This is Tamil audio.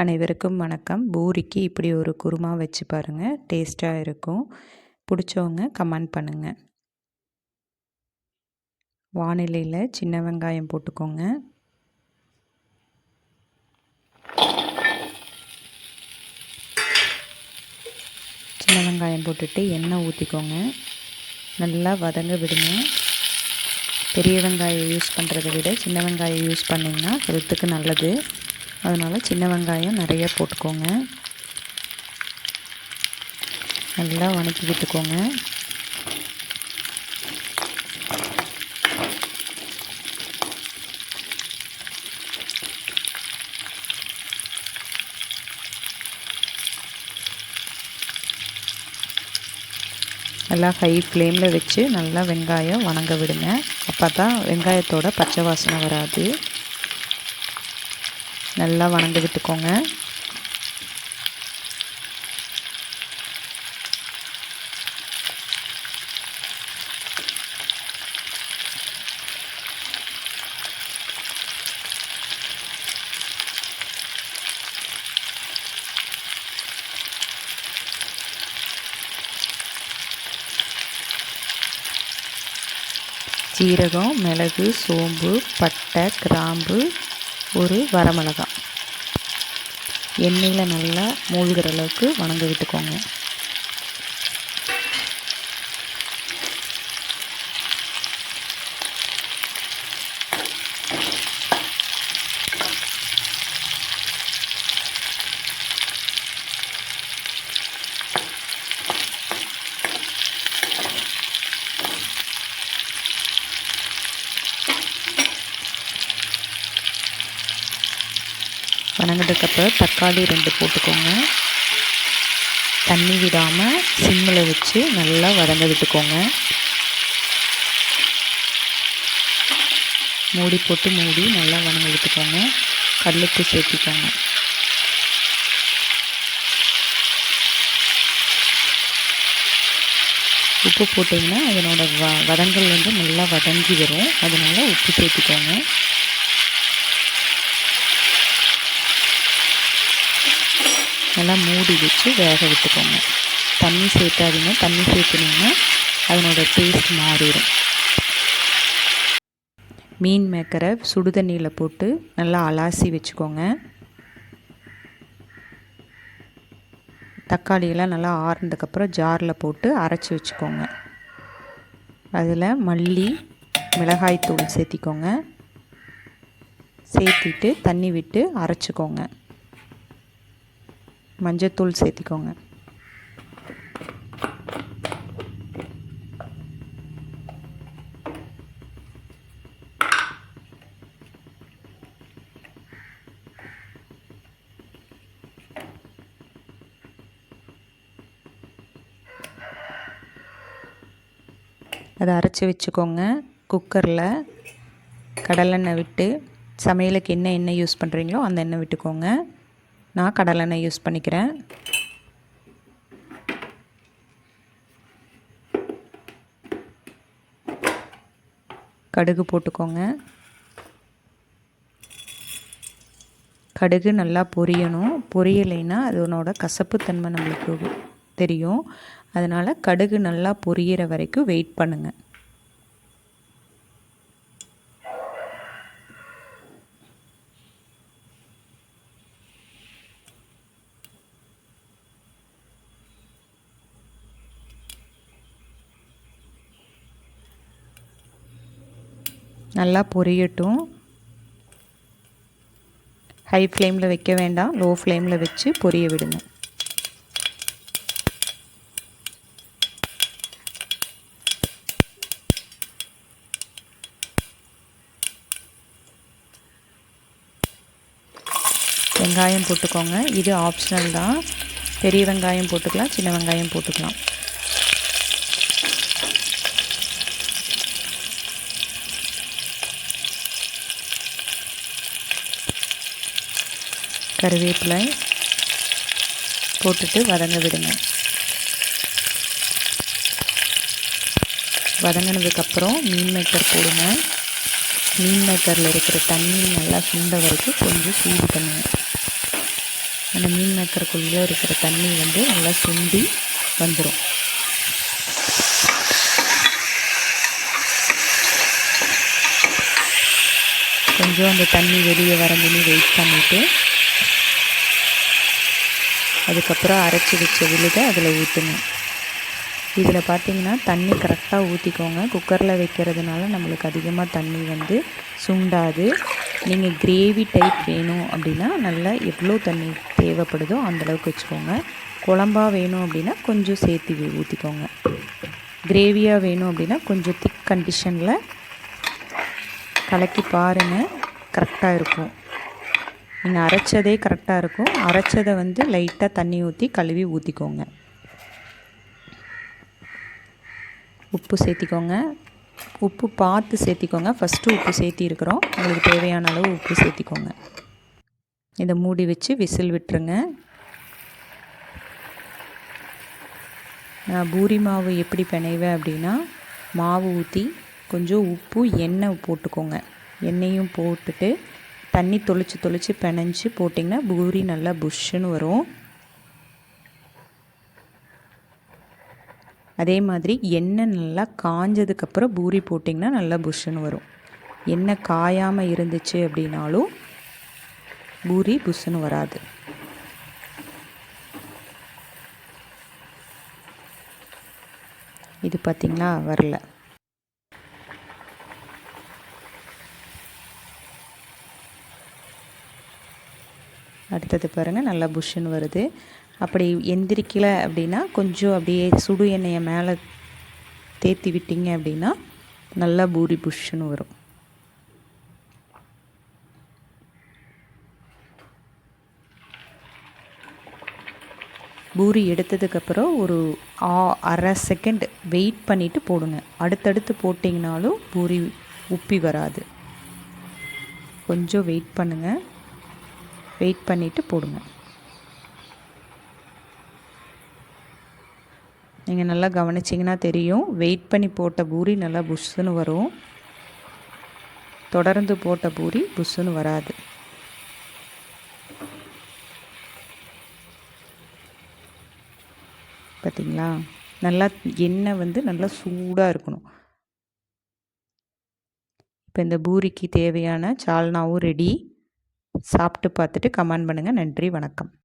அனைவருக்கும் வணக்கம். பூரிக்கு இப்படி ஒரு குருமா வச்சு பாருங்கள் டேஸ்ட்டாக இருக்கும். பிடிச்சவங்க கமெண்ட் பண்ணுங்கள் வானிலையில் சின்ன வெங்காயம் போட்டுக்கோங்க. சின்ன வெங்காயம் போட்டுட்டு எண்ணெய் ஊற்றிக்கோங்க நல்லா வதங்க விடுங்க. பெரிய வெங்காயம் யூஸ் பண்ணுறதை விட சின்ன வெங்காயம் யூஸ் பண்ணிங்கன்னா ஹெல்த்துக்கு நல்லது. அதனால் சின்ன வெங்காயம் நிறைய போட்டுக்கோங்க. நல்லா வணக்கி விட்டுக்கோங்க நல்லா ஹை ஃப்ளேமில் வச்சு நல்லா வெங்காயம் வணங்க விடுங்க. அப்போ தான் வெங்காயத்தோட பச்சை வாசனை வராது. நல்லா வணங்க விட்டுக்கோங்க. ஜீரகம் மிளகு சோம்பு பட்டை கிராம்பு ஒரு வரமிளகா எண்ணெயில் நல்லா மூழ்கிற அளவுக்கு வணங்க விட்டுக்கோங்க. வணங்கினதுக்கப்புறம் தக்காளி ரெண்டு போட்டுக்கோங்க. தண்ணி விடாமல் சிம்மில் வச்சு நல்லா வதங்க விட்டுக்கோங்க. மூடி போட்டு மூடி நல்லா வதங்க விட்டுக்கோங்க. கல்லுப்பு சேர்த்திக்கோங்க. உப்பு போட்டிங்கன்னா அதனோட வ வதங்கள் வந்து நல்லா வதங்கி வரும். அதனால் உப்பு சேர்த்திக்கோங்க. நல்லா மூடி வச்சு வேக விட்டுக்கோங்க. தண்ணி சேர்த்தாதீங்க தண்ணி சேர்த்துனீங்கன்னா அதனோட டேஸ்ட் மாறிடும். மீன் மேக்கரை சுடு தண்ணியில் போட்டு நல்லா அலாசி வச்சுக்கோங்க. தக்காளியெல்லாம் நல்லா ஆறுனதுக்கப்புறம் ஜாரில் போட்டு அரைச்சி வச்சுக்கோங்க. அதில் மல்லி மிளகாய்த்தூள் சேர்த்திக்கோங்க. சேர்த்திட்டு தண்ணி விட்டு அரைச்சிக்கோங்க. மஞ்சத்தூள் சேர்த்திக்கோங்க. அதை அரைச்சி வச்சுக்கோங்க. குக்கரில் கடலெண்ணெய் விட்டு சமையலுக்கு என்ன எண்ணெய் யூஸ் பண்ணுறீங்களோ அந்த எண்ணெய் விட்டுக்கோங்க. நான் கடலெண்ணெய் யூஸ் பண்ணிக்கிறேன். கடுகு போட்டுக்கோங்க. கடுகு நல்லா பொரியணும். பொரியலைன்னா அதனோட கசப்புத்தன்மை நம்மளுக்கு தெரியும். அதனால் கடுகு நல்லா பொரியிற வரைக்கும் வெயிட் பண்ணுங்கள் நல்லா பொரியட்டும். ஹை ஃப்ளேமில் வைக்க வேண்டாம். லோ ஃப்ளேமில் வச்சு பொரிய விடுங்க. வெங்காயம் போட்டுக்கோங்க. இது ஆப்ஷனல் தான். பெரிய வெங்காயம் போட்டுக்கலாம் சின்ன வெங்காயம் போட்டுக்கலாம். கருவேப்பிலை போட்டுட்டு வதங்க விடுங்க. வதங்கினதுக்கப்புறம் மீன் மேக்கர் போடுங்க. மீன் மேக்கரில் இருக்கிற தண்ணி நல்லா சுண்ட வரைக்கும் கொஞ்சம் சூடு பண்ணுங்கள் அந்த மீன் மேக்கருக்குள்ளே இருக்கிற தண்ணி வந்து நல்லா சுண்டி வந்துடும் கொஞ்சம் அந்த தண்ணி வெளியே வரந்துன்னு வெயிட் பண்ணிவிட்டு அதுக்கப்புறம் அரைச்சி வச்ச விழுதை அதில் ஊற்றுங்க. இதில் பார்த்தீங்கன்னா தண்ணி கரெக்டாக ஊற்றிக்கோங்க. குக்கரில் வைக்கிறதுனால நம்மளுக்கு அதிகமாக தண்ணி வந்து சுண்டாது. நீங்கள் கிரேவி டைப் வேணும் அப்படின்னா நல்லா எவ்வளோ தண்ணி தேவைப்படுதோ அந்தளவுக்கு வச்சுக்கோங்க. குழம்பா வேணும் அப்படின்னா கொஞ்சம் சேர்த்து ஊற்றிக்கோங்க. கிரேவியாக வேணும் அப்படின்னா கொஞ்சம் திக் கண்டிஷனில் கலக்கி பாருங்கள் கரெக்டாக இருக்கும். நீங்கள் அரைச்சதே கரெக்டாக இருக்கும். அரைச்சதை வந்து லைட்டாக தண்ணி ஊற்றி கழுவி ஊற்றிக்கோங்க உப்பு சேர்த்திக்கோங்க. உப்பு பார்த்து சேர்த்திக்கோங்க. ஃபஸ்ட்டு உப்பு சேர்த்திருக்கிறோம் உங்களுக்கு தேவையான அளவு உப்பு சேர்த்திக்கோங்க. இதை மூடி வச்சு விசில் விட்டுருங்க. நான் பூரி மாவு எப்படி பிணைவேன் அப்படின்னா மாவு ஊற்றி கொஞ்சம் உப்பு எண்ணெய் போட்டுக்கோங்க. எண்ணெயும் போட்டுட்டு தண்ணி தொளிச்சு தொளிச்சு பிணைஞ்சு போட்டிங்கன்னா பூரி நல்லா புஷ்ஷுன்னு வரும். அதே மாதிரி எண்ணெய் நல்லா காஞ்சதுக்கப்புறம் பூரி போட்டிங்கன்னா நல்லா புஷ்ஷுன்னு வரும். எண்ணெய் காயாமல் இருந்துச்சு அப்படின்னாலும் பூரி புஷ்ஷுன்னு வராது. இது பார்த்திங்களா வரல. அடுத்தது பாருங்கள் நல்லா புஷ்ஷுன்னு வருது. அப்படி எந்திரிக்கலை அப்படின்னா கொஞ்சம் அப்படியே சுடு எண்ணெயை மேலே தேத்தி விட்டீங்க அப்படின்னா நல்லா பூரி புஷ்ஷுன்னு வரும். பூரி எடுத்ததுக்கப்புறம் ஒரு ஆ அரை செகண்ட் வெயிட் பண்ணிவிட்டு போடுங்க. அடுத்தடுத்து போட்டிங்கனாலும் பூரி உப்பி வராது. கொஞ்சம் வெயிட் பண்ணுங்கள் வெயிட் பண்ணிவிட்டு போடுங்க. நீங்கள் நல்லா கவனிச்சிங்கன்னா தெரியும். வெயிட் பண்ணி போட்ட பூரி நல்லா புஷ்ஷுன்னு வரும். தொடர்ந்து போட்ட பூரி புஷ்ஷுன்னு வராது. பார்த்தீங்களா நல்லா எண்ணெய் வந்து நல்லா சூடாக இருக்கணும். இப்போ இந்த பூரிக்கு தேவையான சால்னாவும் ரெடி சாப்பிட்டு பார்த்துட்டு கமெண்ட் பண்ணுங்கள் நன்றி வணக்கம்.